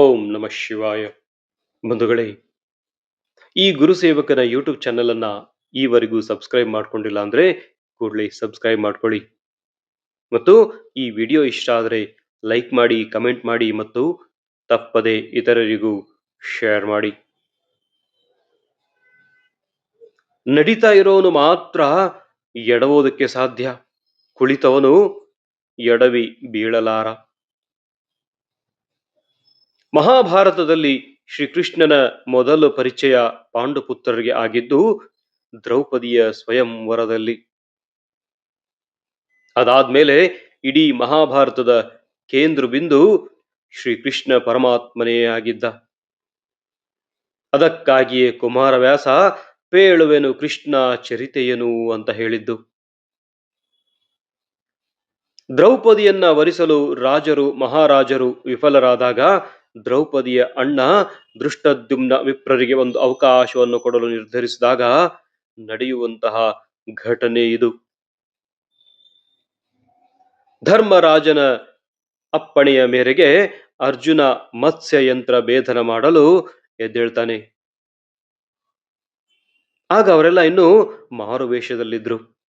ಓಂ ನಮಃ ಶಿವಾಯ. ಬಂಧುಗಳೇ, ಈ ಗುರುಸೇವಕನ ಯೂಟ್ಯೂಬ್ ಚಾನೆಲ್ ಅನ್ನ ಈವರೆಗೂ ಸಬ್ಸ್ಕ್ರೈಬ್ ಮಾಡ್ಕೊಂಡಿಲ್ಲ ಅಂದ್ರೆ ಕೂಡಲೇ ಸಬ್ಸ್ಕ್ರೈಬ್ ಮಾಡ್ಕೊಳ್ಳಿ. ಮತ್ತು ಈ ವಿಡಿಯೋ ಇಷ್ಟ ಆದರೆ ಲೈಕ್ ಮಾಡಿ ಕಮೆಂಟ್ ಮಾಡಿ ಮತ್ತು ತಪ್ಪದೆ ಇತರರಿಗೂ ಶೇರ್ ಮಾಡಿ. ನಡೀತಾ ಇರೋನು ಮಾತ್ರ ಎಡವೋದಕ್ಕೆ ಸಾಧ್ಯ. ಕುಳಿತವನು ಎಡವಿ ಬೀಳಲಾರ. ಮಹಾಭಾರತದಲ್ಲಿ ಶ್ರೀಕೃಷ್ಣನ ಮೊದಲ ಪರಿಚಯ ಪಾಂಡುಪುತ್ರರಿಗೆ ಆಗಿದ್ದು ದ್ರೌಪದಿಯ ಸ್ವಯಂವರದಲ್ಲಿ. ಅದಾದ್ಮೇಲೆ ಇಡೀ ಮಹಾಭಾರತದ ಕೇಂದ್ರ ಬಿಂದು ಶ್ರೀಕೃಷ್ಣ ಪರಮಾತ್ಮನೇ ಆಗಿದ್ದ. ಅದಕ್ಕಾಗಿಯೇ ಕುಮಾರವ್ಯಾಸ ಪೇಳುವೆನು ಕೃಷ್ಣ ಚರಿತೆಯನು ಅಂತ ಹೇಳಿದ್ದು. ದ್ರೌಪದಿಯನ್ನ ವರಿಸಲು ರಾಜರು, ಮಹಾರಾಜರು ವಿಫಲರಾದಾಗ ದ್ರೌಪದಿಯ ಅಣ್ಣ ದೃಷ್ಟದ್ಯುಮ್ನ ವಿಪ್ರರಿಗೆ ಒಂದು ಅವಕಾಶವನ್ನು ಕೊಡಲು ನಿರ್ಧರಿಸಿದಾಗ ನಡೆಯುವಂತಹ ಘಟನೆ ಇದು. ಧರ್ಮರಾಜನ ಅಪ್ಪಣೆಯ ಮೇರೆಗೆ ಅರ್ಜುನ ಮತ್ಸ್ಯ ಯಂತ್ರ ಭೇದನ ಮಾಡಲು ಎದ್ದೇಳ್ತಾನೆ. ಆಗ ಅವರೆಲ್ಲ ಇನ್ನು ಮಾರುವೇಷದಲ್ಲಿದ್ರು.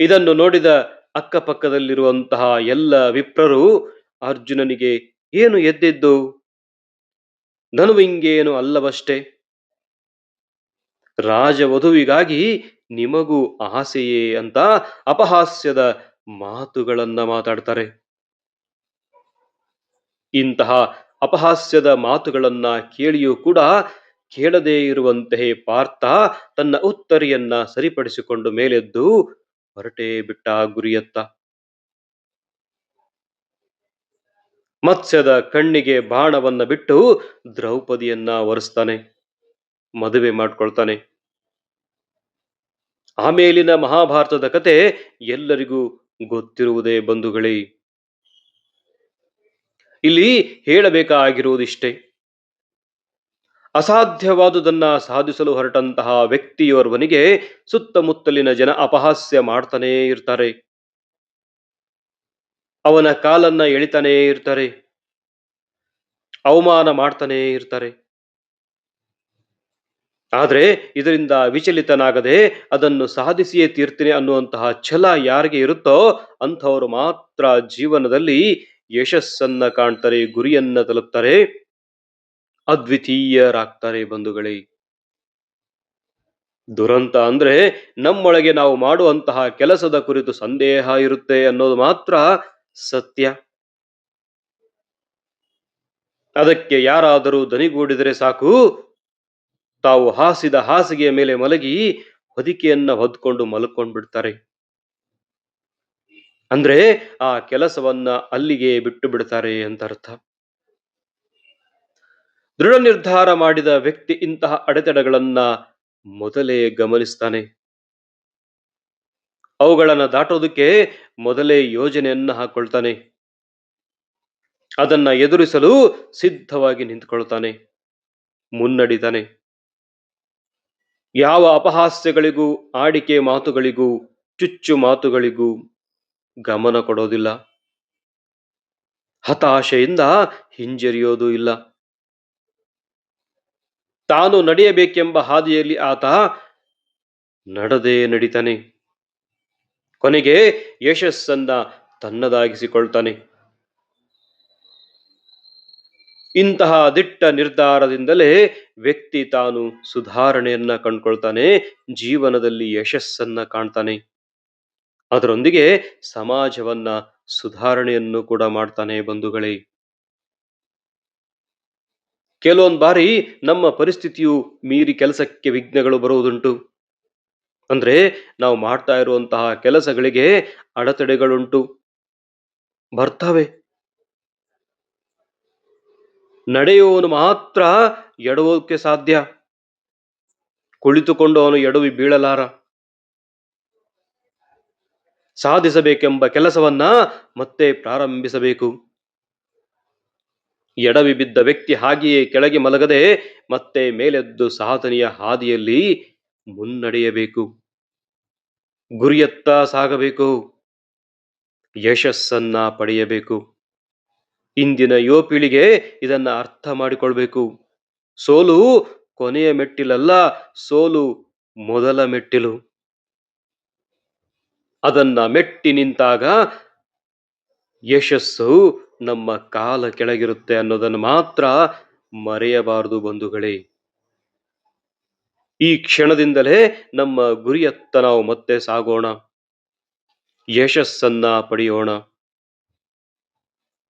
ಇದನ್ನು ನೋಡಿದ ಅಕ್ಕಪಕ್ಕದಲ್ಲಿರುವಂತಹ ಎಲ್ಲ ವಿಪ್ರರು ಅರ್ಜುನನಿಗೆ ಏನು ಎದ್ದಿದ್ದು? ನನುವಿಂಗೇನು ಅಲ್ಲವಷ್ಟೇ? ರಾಜವಧುವಿಗಾಗಿ ನಿಮಗೂ ಆಸೆಯೇ ಅಂತ ಅಪಹಾಸ್ಯದ ಮಾತುಗಳನ್ನ ಮಾತಾಡ್ತಾರೆ. ಇಂತಹ ಅಪಹಾಸ್ಯದ ಮಾತುಗಳನ್ನ ಕೇಳಿಯೂ ಕೂಡ ಕೇಳದೇ ಇರುವಂತೆಯೇ ಪಾರ್ಥ ತನ್ನ ಉತ್ತರಿಯನ್ನ ಸರಿಪಡಿಸಿಕೊಂಡು ಮೇಲೆದ್ದು, ಹೊರಟೇ ಬಿಟ್ಟ ಗುರಿಯತ್ತ. ಮತ್ಸ್ಯದ ಕಣ್ಣಿಗೆ ಬಾಣವನ್ನ ಬಿಟ್ಟು ದ್ರೌಪದಿಯನ್ನ ಒರೆಸ್ತಾನೆ ಮದುವೆ ಮಾಡ್ಕೊಳ್ತಾನೆ. ಆಮೇಲಿನ ಮಹಾಭಾರತದ ಕತೆ ಎಲ್ಲರಿಗೂ ಗೊತ್ತಿರುವುದೇ ಬಂಧುಗಳೇ. ಇಲ್ಲಿ ಹೇಳಬೇಕಾಗಿರುವುದಿಷ್ಟೇ. ಅಸಾಧ್ಯವಾದುದನ್ನ ಸಾಧಿಸಲು ಹೊರಟಂತಹ ವ್ಯಕ್ತಿಯೋರ್ವನಿಗೆ ಸುತ್ತಮುತ್ತಲಿನ ಜನ ಅಪಹಾಸ್ಯ ಮಾಡ್ತಾನೇ ಇರ್ತಾರೆ. ಅವನ ಕಾಲನ್ನ ಎಳಿತಾನೇ ಇರ್ತಾರೆ. ಅವಮಾನ ಮಾಡ್ತಾನೇ ಇರ್ತಾರೆ. ಆದರೆ ಇದರಿಂದ ವಿಚಲಿತನಾಗದೆ ಅದನ್ನು ಸಾಧಿಸಿಯೇ ತೀರ್ತೀನಿ ಅನ್ನುವಂತಹ ಛಲ ಯಾರಿಗೆ ಇರುತ್ತೋ ಅಂಥವರು ಮಾತ್ರ ಜೀವನದಲ್ಲಿ ಯಶಸ್ಸನ್ನ ಕಾಣ್ತಾರೆ, ಗುರಿಯನ್ನ ತಲುಪ್ತಾರೆ, ಅದ್ವಿತೀಯರಾಗ್ತಾರೆ ಬಂಧುಗಳೇ. ದುರಂತ ಅಂದ್ರೆ ನಮ್ಮೊಳಗೆ ನಾವು ಮಾಡುವಂತಹ ಕೆಲಸದ ಕುರಿತು ಸಂದೇಹ ಇರುತ್ತೆ ಅನ್ನೋದು ಮಾತ್ರ ಸತ್ಯ? ಅದಕ್ಕೆ ಯಾರಾದರೂ ದನಿಗೂಡಿದರೆ ಸಾಕು. ತಾವು ಹಾಸಿದ ಹಾಸಿಗೆಯ ಮೇಲೆ ಮಲಗಿ ಹೊದಿಕೆಯನ್ನ ಹೊದ್ಕೊಂಡು ಮಲ್ಕೊಂಡ್ಬಿಡ್ತಾರೆ. ಅಂದ್ರೆ ಆ ಕೆಲಸವನ್ನ ಅಲ್ಲಿಗೆ ಬಿಟ್ಟು ಬಿಡ್ತಾರೆ ಅಂತ ಅರ್ಥ ದೃಢ ನಿರ್ಧಾರ ಮಾಡಿದ ವ್ಯಕ್ತಿ ಇಂತಹ ಅಡೆತಡೆಗಳನ್ನ ಮೊದಲೇ ಗಮನಿಸ್ತಾನೆ. ಅವುಗಳನ್ನ ದಾಟೋದಕ್ಕೆ ಮೊದಲೇ ಯೋಜನೆಯನ್ನ ಹಾಕೊಳ್ತಾನೆ. ಅದನ್ನ ಎದುರಿಸಲು ಸಿದ್ಧವಾಗಿ ನಿಂತ್ಕೊಳ್ತಾನೆ. ಮುನ್ನಡಿತಾನೆ. ಯಾವ ಅಪಹಾಸ್ಯಗಳಿಗೂ, ಆಡಿಕೆ ಮಾತುಗಳಿಗೂ, ಚುಚ್ಚು ಮಾತುಗಳಿಗೂ ಗಮನ ಕೊಡೋದಿಲ್ಲ. ಹತಾಶೆಯಿಂದ ಹಿಂಜರಿಯೋದು ಇಲ್ಲ. ತಾನು ನಡೆಯಬೇಕೆಂಬ ಹಾದಿಯಲ್ಲಿ ಆತ ನಡೆದೇ ನಡಿತಾನೆ. ಕೊನೆಗೆ ಯಶಸ್ಸನ್ನ ತನ್ನದಾಗಿಸಿಕೊಳ್ತಾನೆ. ಇಂತಹ ದಿಟ್ಟ ನಿರ್ಧಾರದಿಂದಲೇ ವ್ಯಕ್ತಿ ತಾನು ಸುಧಾರಣೆಯನ್ನ ಕಂಡ್ಕೊಳ್ತಾನೆ, ಜೀವನದಲ್ಲಿ ಯಶಸ್ಸನ್ನ ಕಾಣ್ತಾನೆ. ಅದರೊಂದಿಗೆ ಸಮಾಜವನ್ನ ಸುಧಾರಣೆಯನ್ನು ಕೂಡ ಮಾಡ್ತಾನೆ ಬಂಧುಗಳೇ. ಕೆಲವೊಂದು ಬಾರಿ ನಮ್ಮ ಪರಿಸ್ಥಿತಿಯು ಮೀರಿ ಕೆಲಸಕ್ಕೆ ವಿಘ್ನಗಳು ಬರುವುದುಂಟು. ಅಂದ್ರೆ ನಾವು ಮಾಡ್ತಾ ಇರುವಂತಹ ಕೆಲಸಗಳಿಗೆ ಅಡೆತಡೆಗಳುಂಟು. ಬರ್ತವೆ. ನಡೆಯುವವನು ಮಾತ್ರ ಎಡವೋಕೆ ಸಾಧ್ಯ. ಕುಳಿತುಕೊಂಡು ಅವನು ಎಡವಿ ಬೀಳಲಾರ. ಸಾಧಿಸಬೇಕೆಂಬ ಕೆಲಸವನ್ನ ಮತ್ತೆ ಪ್ರಾರಂಭಿಸಬೇಕು. ಎಡವಿ ಬಿದ್ದ ವ್ಯಕ್ತಿ ಹಾಗೆಯೇ ಕೆಳಗೆ ಮಲಗದೆ ಮತ್ತೆ ಮೇಲೆದ್ದು ಸಾಧನೆಯ ಹಾದಿಯಲ್ಲಿ ಮುನ್ನಡೆಯಬೇಕು. ಗುರಿಯತ್ತ ಸಾಗಬೇಕು. ಯಶಸ್ಸನ್ನ ಪಡೆಯಬೇಕು. ಇಂದಿನ ಯುವ ಪೀಳಿಗೆ ಇದನ್ನ ಅರ್ಥ ಮಾಡಿಕೊಳ್ಬೇಕು. ಸೋಲು ಕೊನೆಯ ಮೆಟ್ಟಿಲಲ್ಲ, ಸೋಲು ಮೊದಲ ಮೆಟ್ಟಿಲು. ಅದನ್ನ ಮೆಟ್ಟಿ ನಿಂತಾಗ ಯಶಸ್ಸು ನಮ್ಮ ಕಾಲ ಕೆಳಗಿರುತ್ತೆ ಅನ್ನೋದನ್ನು ಮಾತ್ರ ಮರೆಯಬಾರದು ಬಂಧುಗಳೇ. ಈ ಕ್ಷಣದಿಂದಲೇ ನಮ್ಮ ಗುರಿಯತ್ತ ನಾವು ಮತ್ತೆ ಸಾಗೋಣ. ಯಶಸ್ಸನ್ನ ಪಡೆಯೋಣ.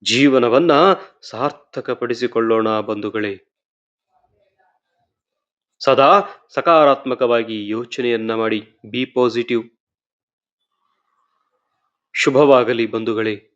ಜೀವನವನ್ನ ಸಾರ್ಥಕಪಡಿಸಿಕೊಳ್ಳೋಣ ಬಂಧುಗಳೇ. ಸದಾ ಸಕಾರಾತ್ಮಕವಾಗಿ ಯೋಚನೆಯನ್ನ ಮಾಡಿ ಬಿ ಪಾಸಿಟಿವ್ ಶುಭವಾಗಲಿ ಬಂಧುಗಳೇ.